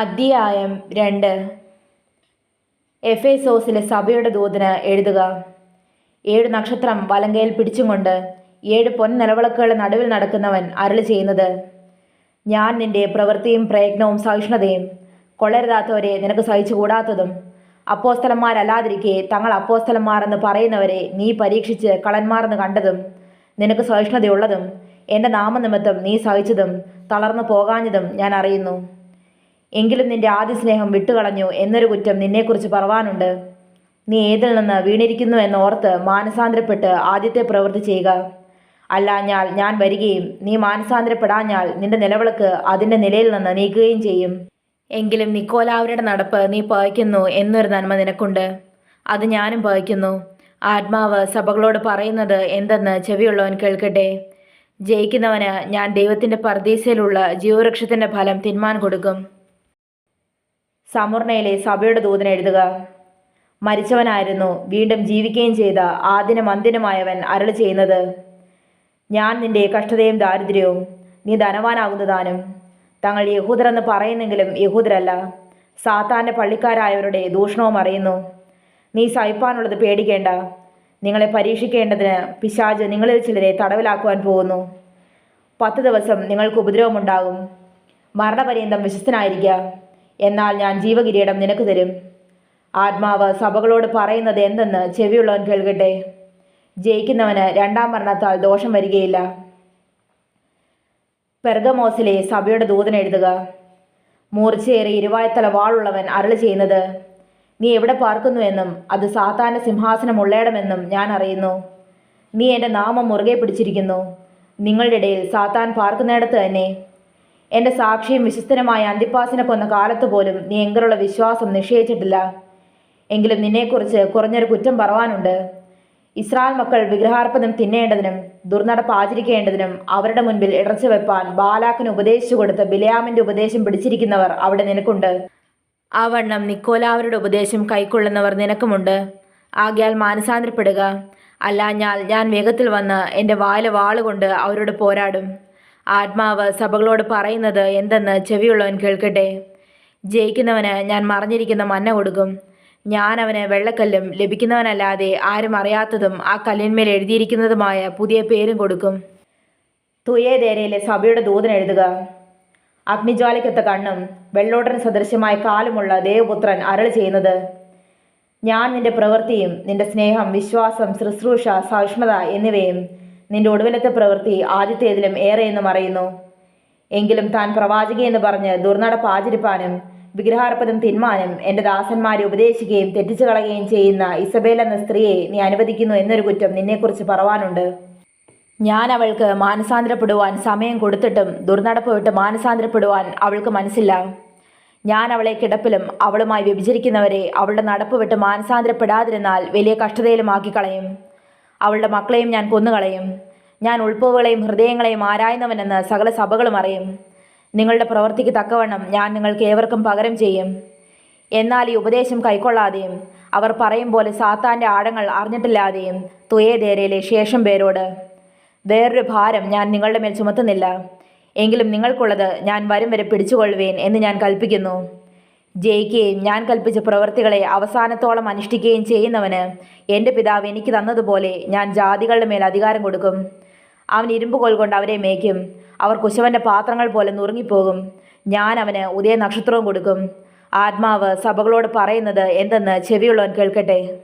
അധ്യായം രണ്ട്. എഫ് എഫേസോസിലെ സഭയുടെ ദൂതന് എഴുതുക ഏഴ് നക്ഷത്രം വലങ്കയിൽ പിടിച്ചുകൊണ്ട് ഏഴ് പൊൻ നിലവിളക്കുകളുടെ നടുവിൽ നടക്കുന്നവൻ അരുൾ ചെയ്യുന്നത് ഞാൻ നിന്റെ പ്രവൃത്തിയും പ്രയത്നവും സഹിഷ്ണുതയും കൊള്ളരുതാത്തവരെ നിനക്ക് സഹിച്ചുകൂടാത്തതും അപ്പോസ്തലന്മാരല്ലാതിരിക്കെ തങ്ങൾ അപ്പോസ്തലന്മാരെന്ന് പറയുന്നവരെ നീ പരീക്ഷിച്ച് കളന്മാരെന്ന് കണ്ടതും നിനക്ക് സഹിഷ്ണുതയുള്ളതും എന്റെ നാമനിമിത്തം നീ സഹിച്ചതും തളർന്നു പോകാഞ്ഞതും ഞാൻ അറിയുന്നു. എങ്കിലും നിന്റെ ആദ്യ സ്നേഹം വിട്ടുകളഞ്ഞു എന്നൊരു കുറ്റം നിന്നെക്കുറിച്ച് പറവാനുണ്ട്. നീ ഏതിൽ നിന്ന് വീണിരിക്കുന്നു എന്നോർത്ത് മാനസാന്തരപ്പെട്ട് ആദ്യത്തെ പ്രവൃത്തി ചെയ്യുക. അല്ലാഞ്ഞാൽ ഞാൻ വരികയും നീ മാനസാന്തരപ്പെടാഞ്ഞാൽ നിന്റെ നിലവിളക്ക് അതിന്റെ നിലയിൽ നിന്ന് നീക്കുകയും ചെയ്യും. എങ്കിലും നിക്കോലാവരുടെ നടപ്പ് നീ പകയ്ക്കുന്നു എന്നൊരു നന്മ നിനക്കുണ്ട്. അത് ഞാനും പകയ്ക്കുന്നു ആത്മാവ് സഭകളോട് പറയുന്നത് എന്തെന്ന് ചെവിയുള്ളവൻ കേൾക്കട്ടെ. ജയിക്കുന്നവന് ഞാൻ ദൈവത്തിന്റെ പർദീസയിലുള്ള ജീവവൃക്ഷത്തിന്റെ ഫലം തിന്മാൻ കൊടുക്കും. സമൂർണയിലെ സഭയുടെ ദൂതൻ എഴുതുക. മരിച്ചവനായിരുന്നു വീണ്ടും ജീവിക്കുകയും ചെയ്ത ആദിന അന്തിനുമായവൻ അരളി ചെയ്യുന്നത്. ഞാൻ നിന്റെ കഷ്ടതയും ദാരിദ്ര്യവും നീ ധനവാനാകുന്നതാനും തങ്ങൾ യഹൂദരെന്ന് പറയുന്നെങ്കിലും യഹൂദരല്ല സാത്താന്റെ പള്ളിക്കാരായവരുടെ ദൂഷണവും അറിയുന്നു. നീ സഹിപ്പാനുള്ളത് പേടിക്കേണ്ട നിങ്ങളെ പരീക്ഷിക്കേണ്ടതിന് പിശാജ് നിങ്ങളിൽ ചിലരെ തടവിലാക്കുവാൻ പോകുന്നു. പത്ത് ദിവസം നിങ്ങൾക്ക് ഉപദ്രവമുണ്ടാകും. മരണപര്യന്തം വിശ്വസ്തനായിരിക്കുക. എന്നാൽ ഞാൻ ജീവകിരീടം നിനക്ക് തരും. ആത്മാവ് സഭകളോട് പറയുന്നത് എന്തെന്ന് ചെവിയുള്ളവൻ കേൾക്കട്ടെ. ജയിക്കുന്നവന് രണ്ടാം മരണത്താൽ ദോഷം വരികയില്ല. പെർഗമോസിലെ സഭയുടെ ദൂതൻ എഴുതുക മൂർച്ചയേറി ഇരുവായത്തല വാളുള്ളവൻ അരളി ചെയ്യുന്നത്. നീ എവിടെ പാർക്കുന്നുവെന്നും അത് സാത്താന്റെ സിംഹാസനം ഉള്ളയിടമെന്നും ഞാൻ അറിയുന്നു. നീ എന്റെ നാമം മുറുകെ പിടിച്ചിരിക്കുന്നു. നിങ്ങളുടെ ഇടയിൽ സാത്താൻ പാർക്കുന്നിടത്ത് തന്നെ എന്റെ സാക്ഷിയും വിശ്വസ്തനുമായ അന്തിപ്പാസിനെ കൊന്ന കാലത്ത് പോലും നീ എങ്കിലുള്ള വിശ്വാസം നിഷേധിച്ചിട്ടില്ല. എങ്കിലും നിന്നെക്കുറിച്ച് കുറഞ്ഞൊരു കുറ്റം പറവാനുണ്ട്. ഇസ്രായേൽ മക്കൾ വിഗ്രഹാർപ്പണം തിന്നേണ്ടതിനും ദുർനടപ്പ് ആചരിക്കേണ്ടതിനും അവരുടെ മുൻപിൽ ഇടർച്ച വെപ്പാൻ ബാലാക്കിന് ഉപദേശിച്ചു കൊടുത്ത് ബിലയാമിന്റെ ഉപദേശം പിടിച്ചിരിക്കുന്നവർ അവിടെ നിനക്കുണ്ട്. ആ വണ്ണം നിക്കോലാവരുടെ ഉപദേശം കൈക്കൊള്ളുന്നവർ നിനക്കുമുണ്ട്. ആകയാൽ മാനസാന്തരപ്പെടുക. അല്ലാഞ്ഞാൽ ഞാൻ വേഗത്തിൽ വന്ന് എന്റെ വായിലെ വാളുകൊണ്ട് അവരോട് പോരാടും. ആത്മാവ് സഭകളോട് പറയുന്നത് എന്തെന്ന് ചെവിയുള്ളവൻ കേൾക്കട്ടെ? ജയിക്കുന്നവന് ഞാൻ മറിഞ്ഞിരിക്കുന്ന മന്ന കൊടുക്കും. ഞാൻ അവന് വെള്ളക്കല്ലും ലഭിക്കുന്നവനല്ലാതെ ആരും അറിയാത്തതും ആ കല്ലിന്മേൽ എഴുതിയിരിക്കുന്നതുമായ പുതിയ പേരും കൊടുക്കും. തുയേതേരയിലെ സഭയുടെ ദൂതൻ എഴുതുക അഗ്നിജ്വാലയ്ക്കൊത്ത കണ്ണും വെള്ളോടൻ സദൃശ്യമായ കാലുമുള്ള ദേവപുത്രൻ അരൾ ചെയ്യുന്നത്. ഞാൻ നിന്റെ പ്രവൃത്തിയും നിന്റെ സ്നേഹം വിശ്വാസം ശുശ്രൂഷ സഹിഷ്ണുത എന്നിവയും നിന്റെ ഒടുവിലത്തെ പ്രവൃത്തി ആദ്യത്തേതിലും ഏറെയെന്നും അറിയുന്നു എങ്കിലും താൻ പ്രവാചകയെന്ന് പറഞ്ഞ് ദുർനടപ്പ് ആചരിപ്പാനും വിഗ്രഹാർപ്പതം തിന്മാനും എന്റെ ദാസന്മാരെ ഉപദേശിക്കുകയും തെറ്റിച്ചു കളയുകയും ചെയ്യുന്ന ഇസബേൽ എന്ന സ്ത്രീയെ നീ അനുവദിക്കുന്നു എന്നൊരു കുറ്റം നിന്നെക്കുറിച്ച് പറവാനുണ്ട്. ഞാൻ അവൾക്ക് മാനസാന്തരപ്പെടുവാൻ സമയം കൊടുത്തിട്ടും ദുർനടപ്പ് വിട്ട് മാനസാന്തരപ്പെടുവാൻ അവൾക്ക് മനസ്സില്ല. ഞാൻ അവളെ കിടപ്പിലും അവളുമായി വ്യഭിചരിക്കുന്നവരെ അവളുടെ നടപ്പ് വിട്ട് മാനസാന്തരപ്പെടാതിരുന്നാൽ വലിയ കഷ്ടതയിലുമാക്കി കളയും അവളുടെ മക്കളെയും ഞാൻ കൊന്നുകളയും. ഞാൻ ഉൾപ്പുകളെയും ഹൃദയങ്ങളെയും ആരായുന്നവനെന്ന് സകല സഭകളും അറിയും. നിങ്ങളുടെ പ്രവൃത്തിക്ക് തക്കവണ്ണം ഞാൻ നിങ്ങൾക്ക് ഏവർക്കും പകരം ചെയ്യും. എന്നാൽ ഈ ഉപദേശം കൈക്കൊള്ളാതെയും അവർ പറയും പോലെ സാത്താന്റെ ആഴങ്ങൾ അറിഞ്ഞിട്ടില്ലാതെയും തുയേതേരയിലെ ശേഷം പേരോട് വേറൊരു ഭാരം ഞാൻ നിങ്ങളുടെ മേൽ ചുമത്തുന്നില്ല. എങ്കിലും നിങ്ങൾക്കുള്ളത് ഞാൻ വരും വരെ പിടിച്ചുകൊള്ളുവേൻ എന്ന് ഞാൻ കൽപ്പിക്കുന്നു. ജയിക്കുകയും ഞാൻ കൽപ്പിച്ച പ്രവൃത്തികളെ അവസാനത്തോളം അനുഷ്ഠിക്കുകയും ചെയ്യുന്നവന് എന്റെ പിതാവ് എനിക്ക് തന്നതുപോലെ ഞാൻ ജാതികളുടെ മേൽ അധികാരം കൊടുക്കും. അവൻ ഇരുമ്പ് കോൽ കൊണ്ട് അവരെ മേയ്ക്കും. അവർ കുശവന്റെ പാത്രങ്ങൾ പോലെ നുറുങ്ങിപ്പോകും. ഞാൻ അവന് ഉദയ നക്ഷത്രവും കൊടുക്കും. ആത്മാവ് സഭകളോട് പറയുന്നത് എന്തെന്ന് ചെവിയുള്ളവൻ കേൾക്കട്ടെ.